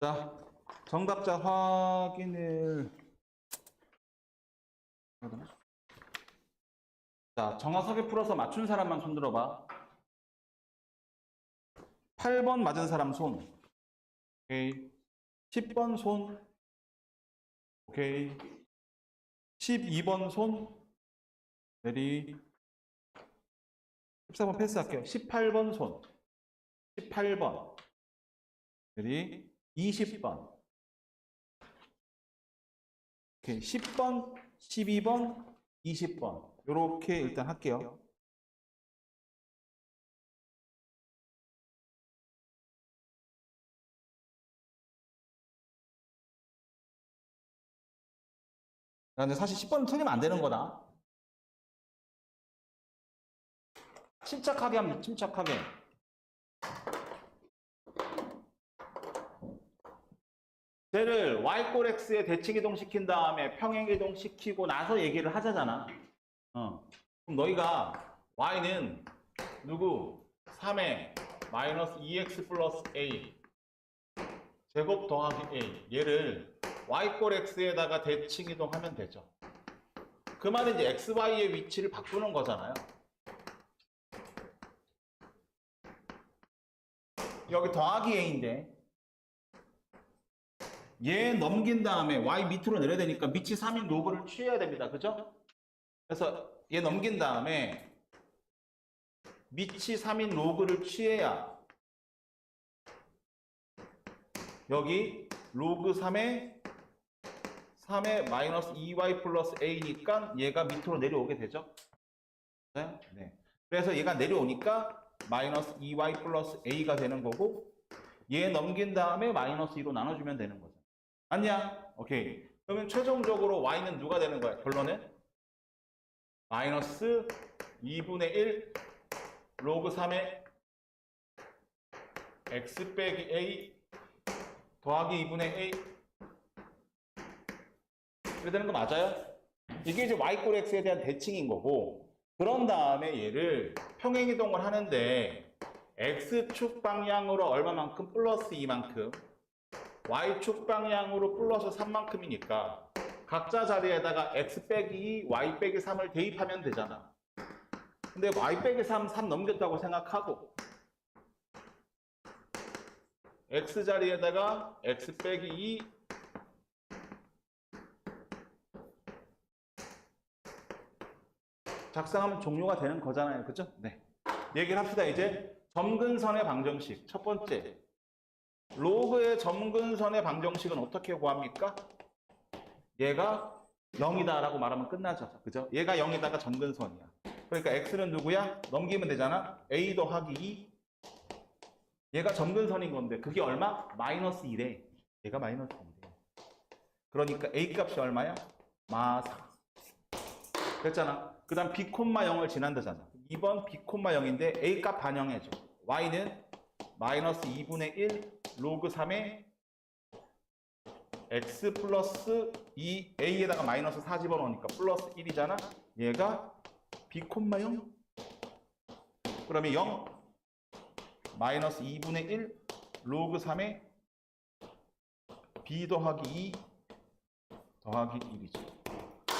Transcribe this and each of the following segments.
자, 정답자 확인을? 자, 정확하게 풀어서 맞춘 사람만 손 들어봐. 8번 맞은 사람 손. 오케이. 10번 손. 오케이. 12번 손. 내리. 14번 패스할게요. 18번 손. 18번. 내리. 20번. 오케이. 10번, 12번, 20번. 요렇게 일단 할게요. 근데 사실 10번 틀리면 안 되는 거다. 침착하게 돼, 침착하게. 쟤를 y꼴 x에 대칭 이동시킨 다음에 평행 이동시키고 나서 얘기를 하자잖아. 어. 그럼 너희가 y는 누구? 3에 마이너스 2x 플러스 a 제곱 더하기 a 얘를 y꼴 x에다가 대칭 이동하면 되죠. 그 말은 이제 xy의 위치를 바꾸는 거잖아요. 여기 더하기 a인데 얘 넘긴 다음에 y 밑으로 내려야 되니까 밑이 3인 로그를 취해야 됩니다. 그죠? 그래서 얘 넘긴 다음에 밑이 3인 로그를 취해야 여기 로그 3에 3에 마이너스 2y 플러스 a니까 얘가 밑으로 내려오게 되죠. 네? 네. 그래서 얘가 내려오니까 마이너스 2y 플러스 a가 되는 거고 얘 넘긴 다음에 마이너스 2로 나눠주면 되는 거죠. 맞냐? 오케이. 그러면 최종적으로 y는 누가 되는 거야? 결론은 마이너스 2분의 1 로그 3의 x 빼기 a 더하기 2분의 a 이렇게 되는 거 맞아요? 이게 이제 y꼴 x에 대한 대칭인 거고 그런 다음에 얘를 평행이동을 하는데 x축 방향으로 얼마만큼 플러스 2만큼 y축 방향으로 플러스 3만큼이니까 각자 자리에다가 x 빼기 2, y 빼기 3을 대입하면 되잖아. 근데 y 빼기 3, 3 넘겼다고 생각하고 x 자리에다가 x 빼기 2 작성하면 종료가 되는 거잖아요. 그죠? 네. 얘기를 합시다. 이제 점근선의 방정식. 첫 번째. 로그의 점근선의 방정식은 어떻게 구합니까? 얘가 0이다 라고 말하면 끝나죠. 그죠? 얘가 0이다가 점근선이야. 그러니까 x는 누구야? 넘기면 되잖아. a 더하기 2. 얘가 점근선인 건데 그게 얼마? 마이너스 1에 얘가 마이너스 1에 그러니까 a 값이 얼마야? 마4 됐잖아. 그 다음 b, 0을 지난다잖아. 2번 b, 0인데 a 값 반영해줘. y는 마이너스 2분의 1 로그 3에 x 플러스 2 a에다가 마이너스 4 집어넣으니까 플러스 1이잖아. 얘가 b, 0 그러면 0 마이너스 2분의 1 로그 3에 b 더하기 2 더하기 1이죠.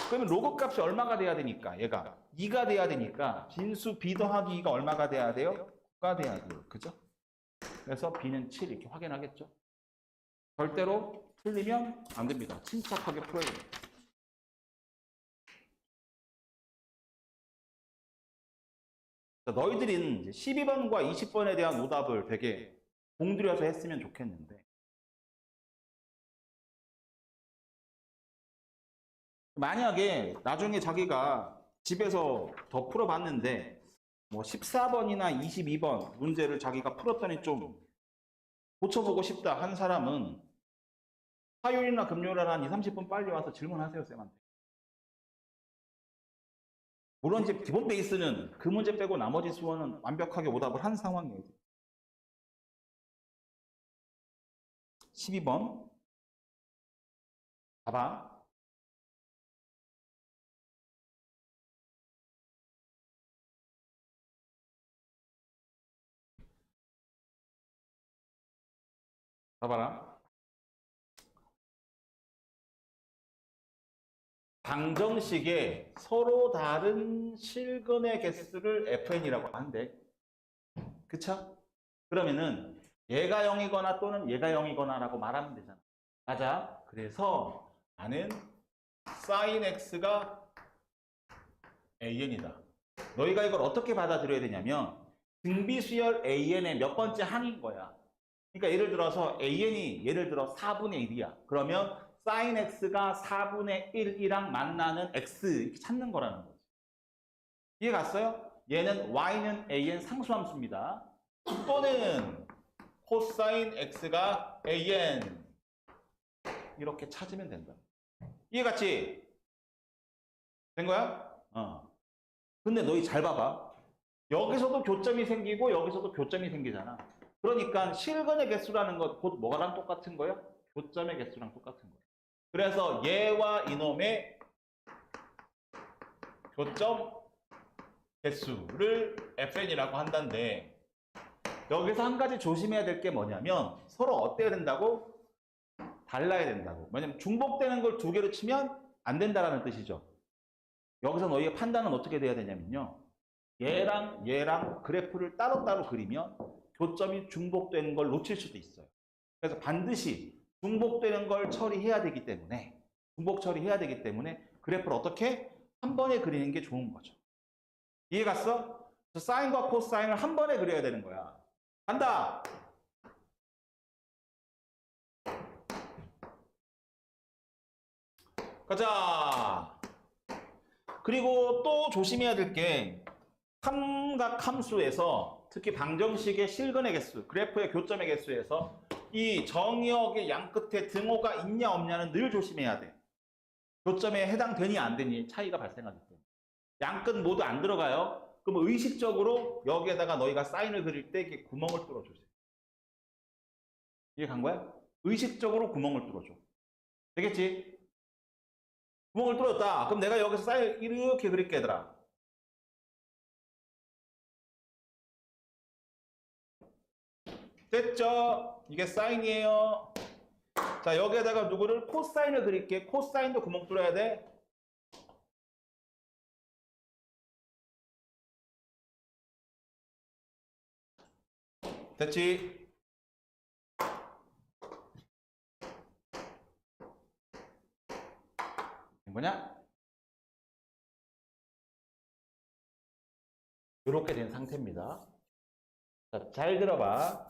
그러면 로그 값이 얼마가 돼야 되니까 얘가 2가 돼야 되니까 진수 b 더하기 2가 얼마가 돼야 돼요? 9가 돼야 돼요. 그죠? 그래서 b는 7 이렇게 확인하겠죠? 절대로 틀리면 안 됩니다. 침착하게 풀어야. 자, 너희들은 이제 12번과 20번에 대한 오답을 되게 공들여서 했으면 좋겠는데 만약에 나중에 자기가 집에서 더 풀어봤는데 뭐 14번이나 22번 문제를 자기가 풀었더니 좀 고쳐보고 싶다 한 사람은 화요일이나 금요일에 한 2, 30분 빨리 와서 질문하세요 쌤한테. 물론 이제 기본 베이스는 그 문제 빼고 나머지 수원은 완벽하게 오답을 한 상황이에요 12번. 봐봐 봐봐라. 방정식에 서로 다른 실근의 개수를 fn이라고 하는데 그쵸? 그러면은 얘가 0이거나 또는 얘가 0이거나 라고 말하면 되잖아. 맞아. 그래서 나는 sin x가 an이다. 너희가 이걸 어떻게 받아들여야 되냐면 등비수열 an의 몇 번째 항인 거야. 그러니까 예를 들어서 an이 예를 들어 4분의 1이야. 그러면 sin x가 4분의 1이랑 만나는 x 이렇게 찾는 거라는 거지. 이해 갔어요? 얘는 y는 an 상수함수입니다. 또는 코사인 x가 an 이렇게 찾으면 된다. 이해 갔지? 된 거야? 어. 근데 너희 잘 봐봐. 여기서도 교점이 생기고 여기서도 교점이 생기잖아. 그러니까 실근의 개수라는 것 곧 뭐가랑 똑같은 거야? 교점의 개수랑 똑같은 거야. 그래서 얘와 이놈의 교점 개수를 fn이라고 한다는데 여기서 한 가지 조심해야 될 게 뭐냐면 서로 어때야 된다고? 달라야 된다고. 왜냐면 중복되는 걸 두 개로 치면 안 된다라는 뜻이죠. 여기서 너희의 판단은 어떻게 돼야 되냐면요. 얘랑 얘랑 그래프를 따로따로 그리면 교점이 중복되는 걸 놓칠 수도 있어요. 그래서 반드시 중복되는 걸 처리해야 되기 때문에 중복 처리해야 되기 때문에 그래프를 어떻게 한 번에 그리는 게 좋은 거죠. 이해 갔어? 사인과 코사인을 한 번에 그려야 되는 거야. 간다. 가자. 그리고 또 조심해야 될 게 삼각 함수에서 특히 방정식의 실근의 개수, 그래프의 교점의 개수에서 이 정의역의 양 끝에 등호가 있냐 없냐는 늘 조심해야 돼. 교점에 해당되니 안 되니 차이가 발생하기 때문에. 양끝 모두 안 들어가요. 그럼 의식적으로 여기에다가 너희가 사인을 그릴 때 이렇게 구멍을 뚫어주세요. 이해 간 거야? 의식적으로 구멍을 뚫어줘. 되겠지? 구멍을 뚫었다. 그럼 내가 여기서 사인 이렇게 그릴게 얘들아. 됐죠? 이게 사인이에요. 자, 여기에다가 누구를 코사인을 그릴게. 코사인도 구멍 뚫어야 돼. 됐지? 된 거냐? 이렇게 된 상태입니다. 자, 잘 들어봐.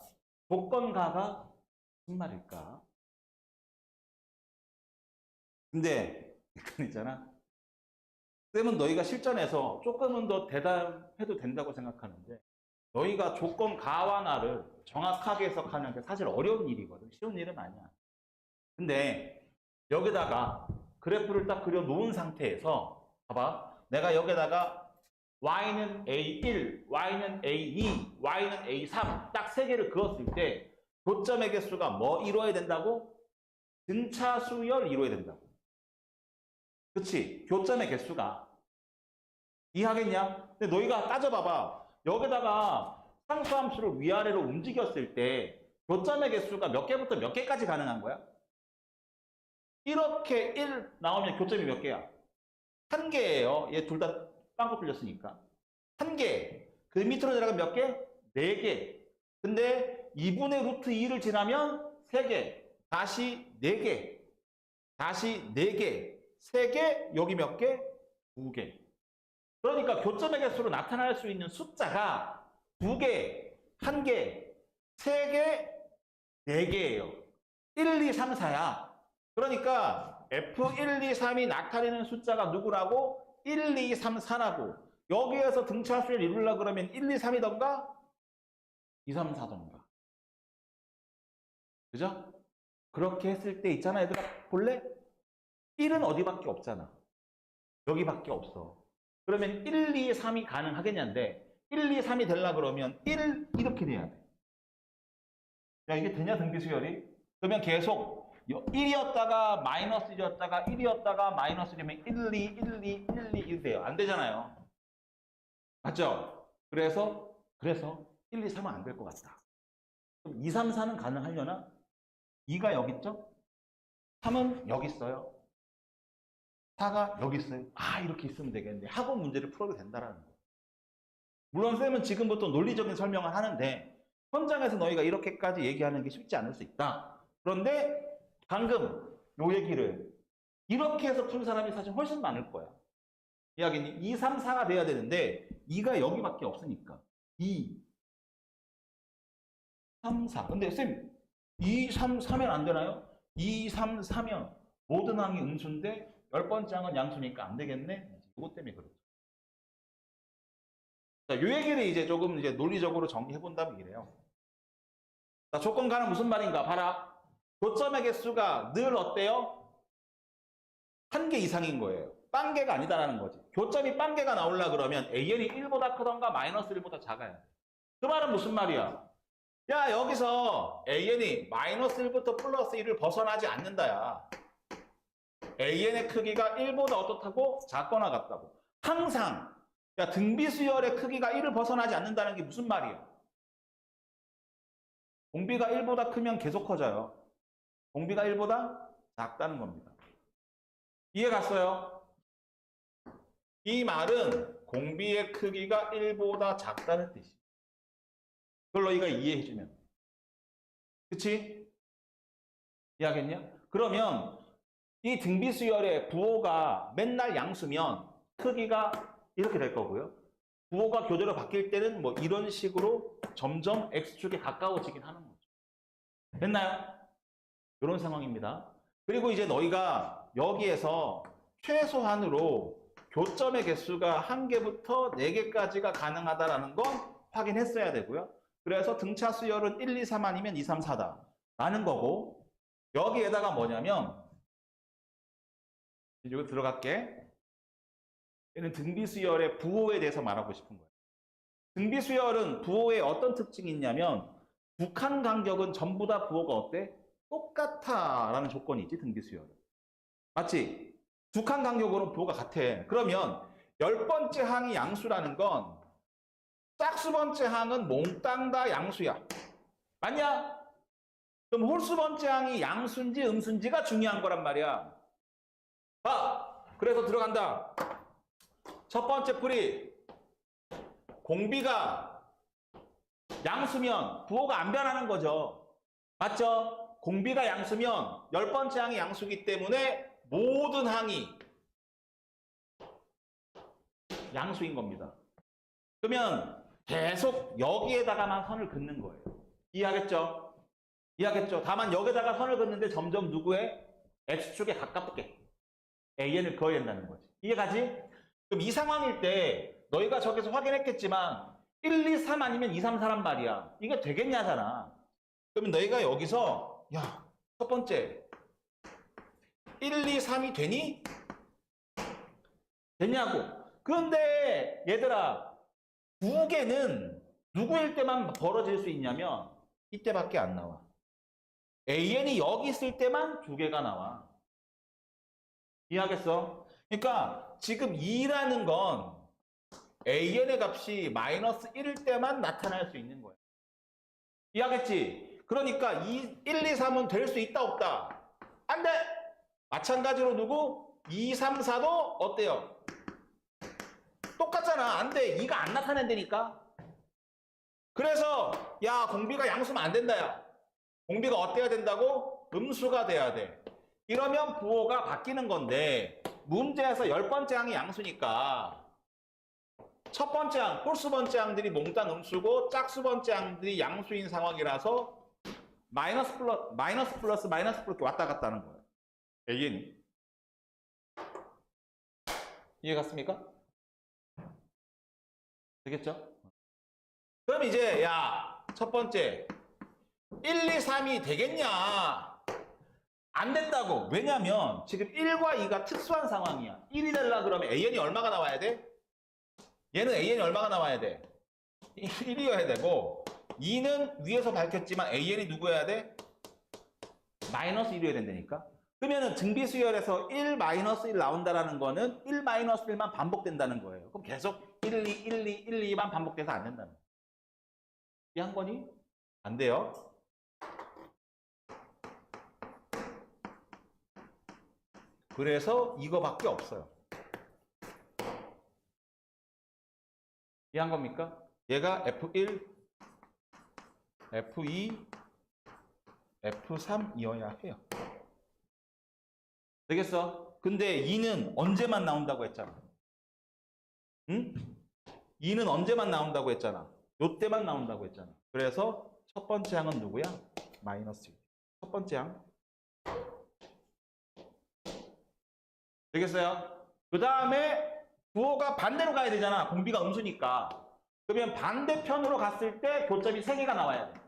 조건가가 무슨 말일까? 근데 이건 있잖아. 쌤은 너희가 실전에서 조금은 더 대답해도 된다고 생각하는데 너희가 조건 가와 나를 정확하게 해석하는 게 사실 어려운 일이거든. 쉬운 일은 아니야. 근데 여기다가 그래프를 딱 그려 놓은 상태에서 봐봐. 내가 여기다가 y는 a1, y는 a2, y는 a3 딱 세 개를 그었을 때 교점의 개수가 뭐 이루어야 된다고? 등차 수열 이루어야 된다고. 그치? 교점의 개수가 이해하겠냐? 근데 너희가 따져봐봐. 여기다가 상수함수를 위아래로 움직였을 때 교점의 개수가 몇 개부터 몇 개까지 가능한 거야? 이렇게 1 나오면 교점이 몇 개야? 한 개예요. 얘 둘 다 빵꾸 뚫렸으니까. 한 개. 그 밑으로 내려가면 몇 개? 네 개. 근데 2분의 루트 2를 지나면 3개. 다시 4개. 다시 4개. 3개. 여기 몇 개? 2개. 그러니까 교점의 개수로 나타날 수 있는 숫자가 2개, 1개, 3개, 4개예요. 1, 2, 3, 4야. 그러니까 F1, 2, 3이 나타내는 숫자가 누구라고? 1, 2, 3, 4라고. 여기에서 등차수를 이루려고 그러면 1, 2, 3이던가 2, 3, 4던가. 그죠? 그렇게 했을 때 있잖아, 얘들아. 볼래? 1은 어디밖에 없잖아. 여기밖에 없어. 그러면 1, 2, 3이 가능하겠냐인데 1, 2, 3이 되려 그러면 1 이렇게 돼야 돼. 야, 이게 되냐, 등비수열이? 그러면 계속 1이었다가 마이너스 1이었다가 1이었다가 마이너스 1이면 1, 2, 1, 2, 1, 2 이렇게 돼요. 안 되잖아요. 맞죠? 그래서 그래서 1, 2, 3은 안 될 것 같다. 그럼 2, 3, 4는 가능하려나? 2가 여기 있죠? 3은 여기 있어요. 4가 여기 있어요. 아, 이렇게 있으면 되겠네. 하고 문제를 풀어도 된다라는 거예요. 물론 쌤은 지금부터 논리적인 설명을 하는데 현장에서 너희가 이렇게까지 얘기하는 게 쉽지 않을 수 있다. 그런데 방금 요 얘기를 이렇게 해서 푼 사람이 사실 훨씬 많을 거야. 이야기는 2, 3, 4가 돼야 되는데 2가 여기밖에 없으니까 2, 3, 4. 근데 쌤 2, 3, 4면 안 되나요? 2, 3, 4면 모든 항이 음수인데 열 번째 항은 양수니까 안 되겠네? 이것 때문에 그렇죠. 자, 요 얘기를 이제 조금 이제 논리적으로 정리해 본다면 이래요. 자, 조건가는 무슨 말인가? 봐라. 교점의 개수가 늘 어때요? 한 개 이상인 거예요. 빵개가 아니다라는 거지. 교점이 빵개가 나오려 그러면 AN이 1보다 크던가 마이너스 1보다 작아야 돼. 그 말은 무슨 말이야? 야, 여기서 AN이 마이너스 1부터 플러스 1을 벗어나지 않는다야. AN의 크기가 1보다 어떻다고? 작거나 같다고. 항상 야, 등비수열의 크기가 1을 벗어나지 않는다는 게 무슨 말이야? 공비가 1보다 크면 계속 커져요. 공비가 1보다 작다는 겁니다. 이해 갔어요? 이 말은 공비의 크기가 1보다 작다는 뜻이에요. 그걸 너희가 이해해주면. 그치? 이해하겠냐? 그러면 이 등비수열의 부호가 맨날 양수면 크기가 이렇게 될 거고요. 부호가 교대로 바뀔 때는 뭐 이런 식으로 점점 x축에 가까워지긴 하는 거죠. 됐나요? 이런 상황입니다. 그리고 이제 너희가 여기에서 최소한으로 교점의 개수가 한 개부터 네 개까지가 가능하다라는 건 확인했어야 되고요. 그래서 등차 수열은 1, 2, 3 아니면 2, 3, 4다. 라는 거고 여기에다가 뭐냐면 이거 들어갈게. 얘는 등비수열의 부호에 대해서 말하고 싶은 거예요. 등비수열은 부호의 어떤 특징이 있냐면 북한 간격은 전부 다 부호가 어때? 똑같아 라는 조건이 있지 등비수열은. 맞지? 북한 간격으로 부호가 같아. 그러면 열 번째 항이 양수라는 건 짝수 번째 항은 몽땅 다 양수야. 맞냐? 그럼 홀수 번째 항이 양수인지 음수인지가 중요한 거란 말이야. 봐! 그래서 들어간다. 첫 번째 풀이 공비가 양수면 부호가 안 변하는 거죠. 맞죠? 공비가 양수면 열 번째 항이 양수기 때문에 모든 항이 양수인 겁니다. 그러면 계속 여기에다가만 선을 긋는 거예요. 이해하겠죠? 이해하겠죠? 다만 여기다가 선을 긋는데 점점 누구의 x축에 가깝게 an을 그어야 된다는 거지. 이해가지? 그럼 이 상황일 때 너희가 저기서 확인했겠지만 1, 2, 3 아니면 2, 3, 4란 말이야. 이게 되겠냐잖아. 그러면 너희가 여기서 야, 첫 번째 1, 2, 3이 되니? 되냐고. 그런데 얘들아 두 개는 누구일 때만 벌어질 수 있냐면 이때밖에 안 나와. AN이 여기 있을 때만 두 개가 나와. 이해하겠어? 그러니까 지금 2라는 건 AN의 값이 마이너스 1일 때만 나타날 수 있는 거야. 이해하겠지? 그러니까 2, 1, 2, 3은 될 수 있다 없다? 안 돼! 마찬가지로 누구? 2, 3, 4도 어때요? 똑같잖아. 안 돼. 2가 안 나타낸다니까? 그래서 야 공비가 양수면 안 된다 야. 공비가 어때야 된다고? 음수가 돼야 돼. 이러면 부호가 바뀌는 건데 문제에서 열 번째 항이 양수니까 첫 번째 항, 홀수 번째 항들이 몽땅 음수고 짝수 번째 항들이 양수인 상황이라서 마이너스 플러스 마이너스 플러스 마이너스 플러스 왔다 갔다 하는 거예요. AN이 이해 갔습니까? 되겠죠? 그럼 이제 야 첫 번째 1, 2, 3이 되겠냐? 안 된다고. 왜냐면 지금 1과 2가 특수한 상황이야. 1이 되려 그러면 AN이 얼마가 나와야 돼? 얘는 AN이 얼마가 나와야 돼? 1이어야 되고 2는 위에서 밝혔지만 AN이 누구여야 돼? 마이너스 1이어야 된다니까. 그러면은 등비수열에서 1 마이너스 1 나온다라는 거는 1 마이너스 1만 반복된다는 거예요. 그럼 계속 1, 2, 1, 2, 1, 2만 반복돼서 안 된다는 거예요. 이한 거니? 안 돼요. 그래서 이거밖에 없어요. 이해한 겁니까? 얘가 F1, F2, F3이어야 해요. 되겠어? 근데 2는 언제만 나온다고 했잖아. 응? 2는 언제만 나온다고 했잖아. 요때만 나온다고 했잖아. 그래서 첫 번째 항은 누구야? 마이너스 1. 첫 번째 항. 되겠어요? 그 다음에 부호가 반대로 가야 되잖아. 공비가 음수니까. 그러면 반대편으로 갔을 때 교점이 3개가 나와야 돼.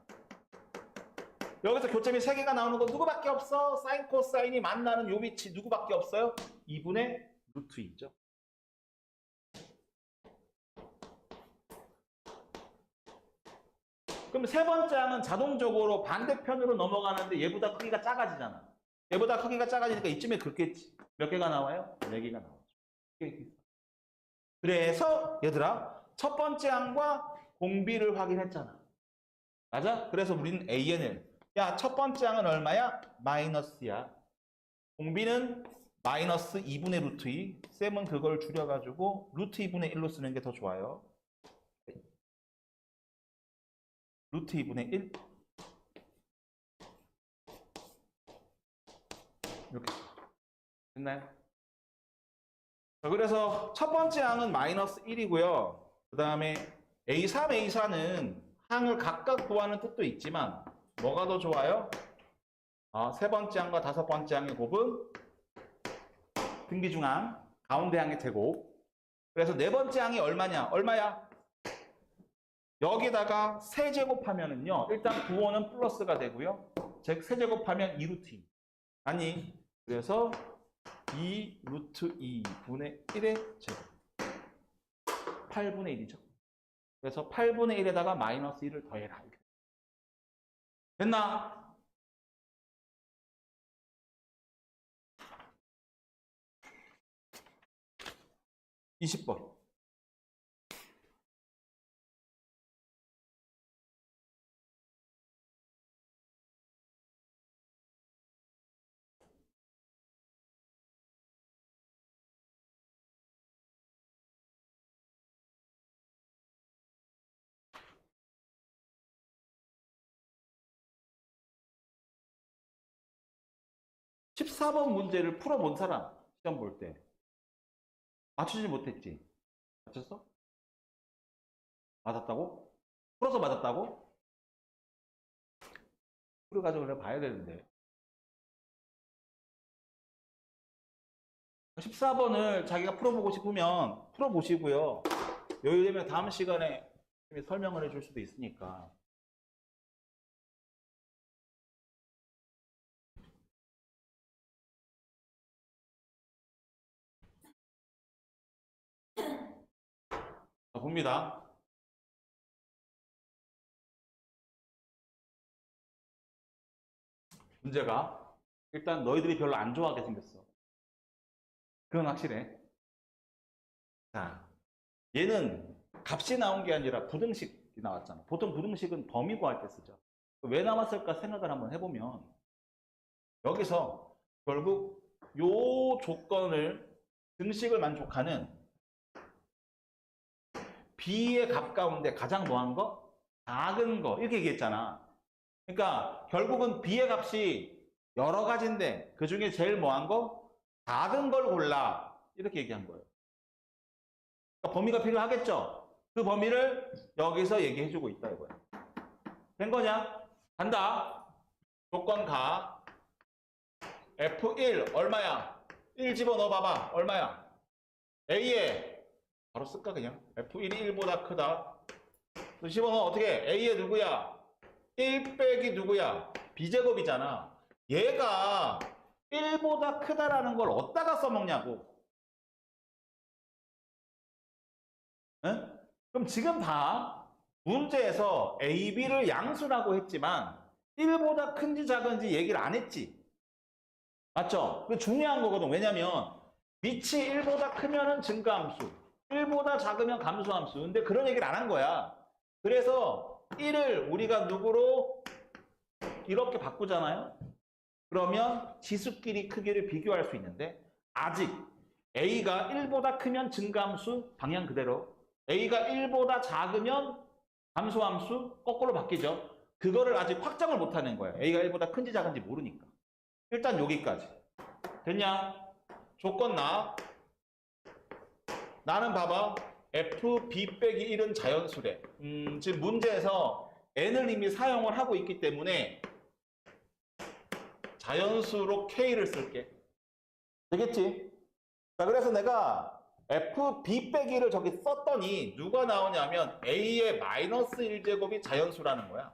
여기서 교점이 3개가 나오는 건 누구밖에 없어? 사인 코사인이 만나는 요 위치 누구밖에 없어요? 2분의 루트 2죠. 그럼 세 번째 항은 자동적으로 반대편으로 넘어가는데 얘보다 크기가 작아지잖아. 얘보다 크기가 작아지니까 이쯤에 그렇겠지. 몇 개가 나와요? 네 개가 나오죠. 그래서 얘들아 첫 번째 항과 공비를 확인했잖아. 맞아? 그래서 우리는 AN을 야 첫 번째 항은 얼마야? 마이너스야. 공비는 마이너스 2분의 루트 2. 쌤은 그걸 줄여가지고 루트 2분의 1로 쓰는 게 더 좋아요. 루트 2분의 1 이렇게 됐나요? 자, 그래서 첫 번째 항은 마이너스 1이고요. 그 다음에 A3, A4는 항을 각각 구하는 뜻도 있지만 뭐가 더 좋아요? 아, 세 번째 항과 다섯 번째 항의 곱은 등비 중항, 가운데 항의 제곱. 그래서 네 번째 항이 얼마냐? 얼마야? 여기다가 세 제곱하면은요. 일단 구호는 플러스가 되고요. 즉 세 제곱하면 2루트 2. 아니 그래서 2 루트 2 분의 1의 제곱 8분의 1이죠. 그래서 8분의 1에다가 마이너스 1을 더해라. 이렇게. 됐나? 이십 번 십사 번 문제를 풀어본 사람 시험 볼 때 맞추지 못했지? 맞췄어? 맞았다고? 풀어서 맞았다고? 풀어가지고 그래 봐야 되는데 14번을 자기가 풀어보고 싶으면 풀어보시고요 여유 되면 다음 시간에 설명을 해줄 수도 있으니까 봅니다. 문제가 일단 너희들이 별로 안 좋아하게 생겼어. 그건 확실해. 자, 얘는 값이 나온 게 아니라 부등식이 나왔잖아. 보통 부등식은 범위 구할 때 쓰죠. 왜 나왔을까 생각을 한번 해보면 여기서 결국 요 조건을 등식을 만족하는 B에 가까운데 가장 뭐한 거? 작은 거. 이렇게 얘기했잖아. 그러니까 결국은 B의 값이 여러 가지인데 그 중에 제일 뭐한 거? 작은 걸 골라. 이렇게 얘기한 거예요. 그러니까 범위가 필요하겠죠? 그 범위를 여기서 얘기해주고 있다 이거야. 된 거냐? 간다. 조건 가. F1 얼마야? 1 집어넣어 봐봐. 얼마야? A에 바로 쓸까 그냥? F1이 1보다 크다. 또 집어넣어 어떻게 A의 누구야? 1 빼기 누구야? B제곱이잖아. 얘가 1보다 크다라는 걸 어디다가 써먹냐고. 응? 그럼 지금 봐 문제에서 A, B를 양수라고 했지만 1보다 큰지 작은지 얘기를 안 했지. 맞죠? 그 중요한 거거든. 왜냐면 밑이 1보다 크면은 증가함수 1보다 작으면 감소함수. 근데 그런 얘기를 안 한 거야. 그래서 1을 우리가 누구로 이렇게 바꾸잖아요. 그러면 지수끼리 크기를 비교할 수 있는데 아직 a가 1보다 크면 증가함수 방향 그대로 a가 1보다 작으면 감소함수 거꾸로 바뀌죠. 그거를 아직 확정을 못하는 거예요. a가 1보다 큰지 작은지 모르니까. 일단 여기까지. 됐냐? 조건 나. 나는 봐봐. f, b 빼기 1은 자연수래. 음, 지금 문제에서 n을 이미 사용을 하고 있기 때문에 자연수로 k를 쓸게. 되겠지? 자, 그래서 내가 f, b 빼기를 저기 썼더니 누가 나오냐면 a의 마이너스 1제곱이 자연수라는 거야.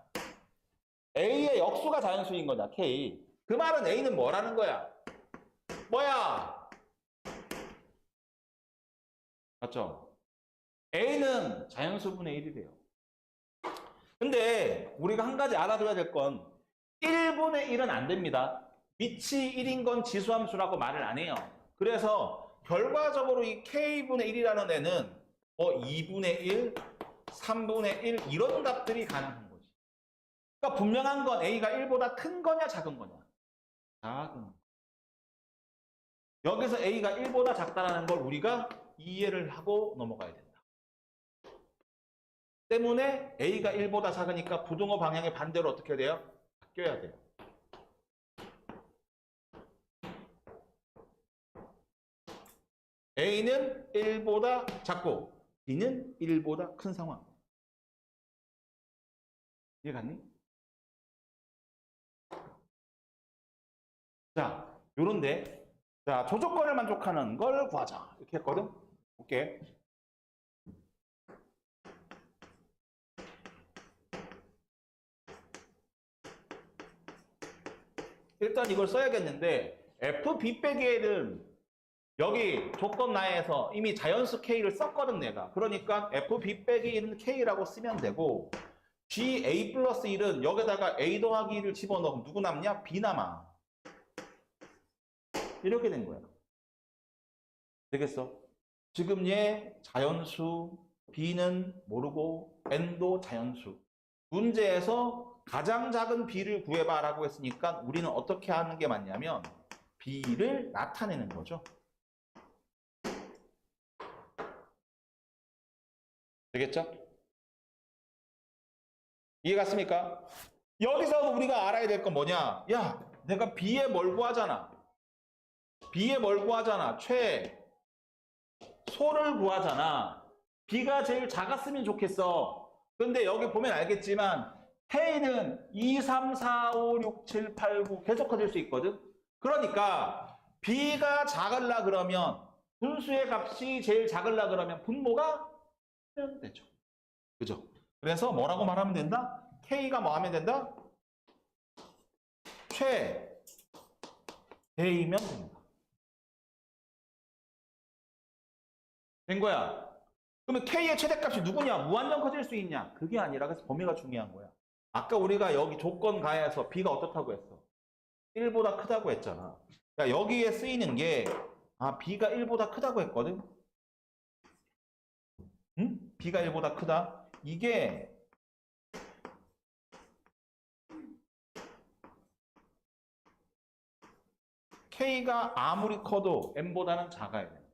a의 역수가 자연수인 거다, k. 그 말은 a는 뭐라는 거야? 뭐야? 맞죠? a는 자연수분의 1이래요. 근데 우리가 한 가지 알아둬야 될 건 1분의 1은 안 됩니다. 밑이 1인 건 지수함수라고 말을 안 해요. 그래서 결과적으로 이 k분의 1이라는 애는 뭐 2분의 1, 3분의 1 이런 값들이 가능한 거지. 그러니까 분명한 건 a가 1보다 큰 거냐 작은 거냐. 작은 거. 여기서 a가 1보다 작다라는 걸 우리가 이해를 하고 넘어가야 된다. 때문에 a가 1보다 작으니까 부등호 방향의 반대로 어떻게 돼요? 바뀌어야 돼요. a는 1보다 작고 b는 1보다 큰 상황. 이해 갔니? 자, 요런데 자, 조조건을 만족하는 걸 구하자. 이렇게 했거든. 오케이. 일단 이걸 써야겠는데 f b 빼기 1은 여기 조건 나에서 이미 자연수 k를 썼거든 내가. 그러니까 f b 빼기 1은 k라고 쓰면 되고 g a 플러스 1은 여기다가 a 더하기 1을 집어넣으면 누구 남냐? b 남아. 이렇게 된 거야. 되겠어? 지금 얘 자연수, b는 모르고 n도 자연수. 문제에서 가장 작은 b를 구해봐라고 했으니까 우리는 어떻게 하는 게 맞냐면 b를 나타내는 거죠. 되겠죠? 이해 갔습니까? 여기서 우리가 알아야 될 건 뭐냐? 야, 내가 b에 뭘 구하잖아. b에 뭘 구하잖아. 최 소를 구하잖아. b가 제일 작았으면 좋겠어. 근데 여기 보면 알겠지만 K는 2, 3, 4, 5, 6, 7, 8, 9 계속 커질 수 있거든. 그러니까 B가 작을라 그러면 분수의 값이 제일 작을라 그러면 분모가 되죠. 그죠? 그래서 뭐라고 말하면 된다? K가 뭐 하면 된다? 최 A면 된다. 된 거야. 그러면 K의 최대값이 누구냐? 무한정 커질 수 있냐? 그게 아니라 그래서 범위가 중요한 거야. 아까 우리가 여기 조건 가에서 B가 어떻다고 했어? 1보다 크다고 했잖아. 야, 여기에 쓰이는 게, 아, B가 1보다 크다고 했거든? 응? B가 1보다 크다? 이게, K가 아무리 커도 M보다는 작아야 돼.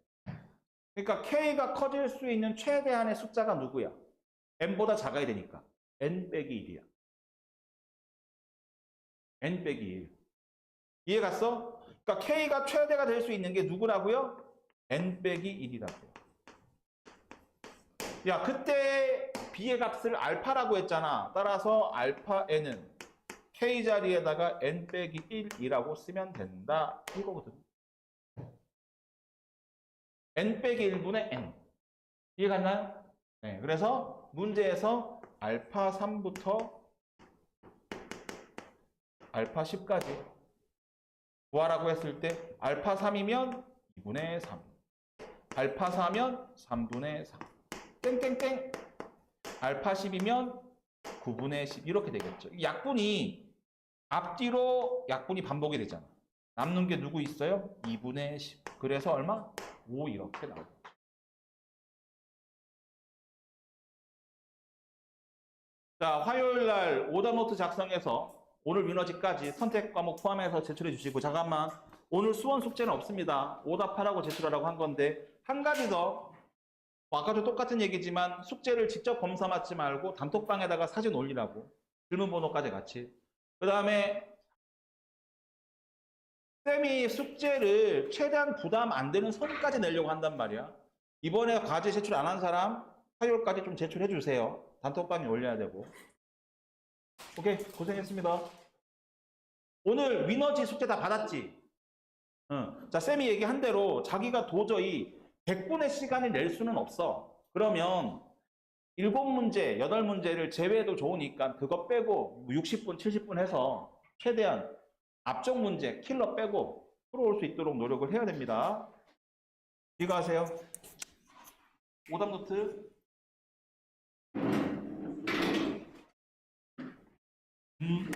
그러니까 K가 커질 수 있는 최대한의 숫자가 누구야? M보다 작아야 되니까. N 빼기 1이야. N 빼기 1. 이해 갔어? 그러니까 K가 최대가 될 수 있는 게 누구라고요? N 빼기 1이라고요. 야, 그때 B의 값을 알파라고 했잖아. 따라서 알파 N은 K 자리에다가 N 빼기 1이라고 쓰면 된다. 이거거든. N 빼기 1분의 N. 이해 갔나요? 네. 그래서 문제에서 알파 3부터 알파 10까지 구하라고 했을 때 알파 3이면 2분의 3 알파 4면 3분의 3 땡땡땡 알파 10이면 9분의 10 이렇게 되겠죠 약분이 앞뒤로 약분이 반복이 되잖아 남는 게 누구 있어요? 2분의 10 그래서 얼마? 5 이렇게 나오고 자 화요일 날 오답 노트 작성해서 오늘 민원지까지 선택 과목 포함해서 제출해 주시고 잠깐만. 오늘 수원 숙제는 없습니다. 오답하라고 제출하라고 한 건데 한 가지 더. 뭐 아까도 똑같은 얘기지만 숙제를 직접 검사 맞지 말고 단톡방에다가 사진 올리라고. 주민번호까지 같이. 그 다음에 쌤이 숙제를 최대한 부담 안 되는 선까지 내려고 한단 말이야 이번에 과제 제출 안 한 사람 화요일까지 좀 제출해 주세요 단톡방에 올려야 되고 오케이 고생했습니다 오늘 위너지 숙제 다 받았지? 응. 자, 쌤이 얘기한 대로 자기가 도저히 100분의 시간을 낼 수는 없어. 그러면 7문제, 8문제를 제외해도 좋으니까 그거 빼고 60분, 70분 해서 최대한 앞쪽 문제, 킬러 빼고 풀어올 수 있도록 노력을 해야 됩니다. 이거 하세요. 오답 노트. 음.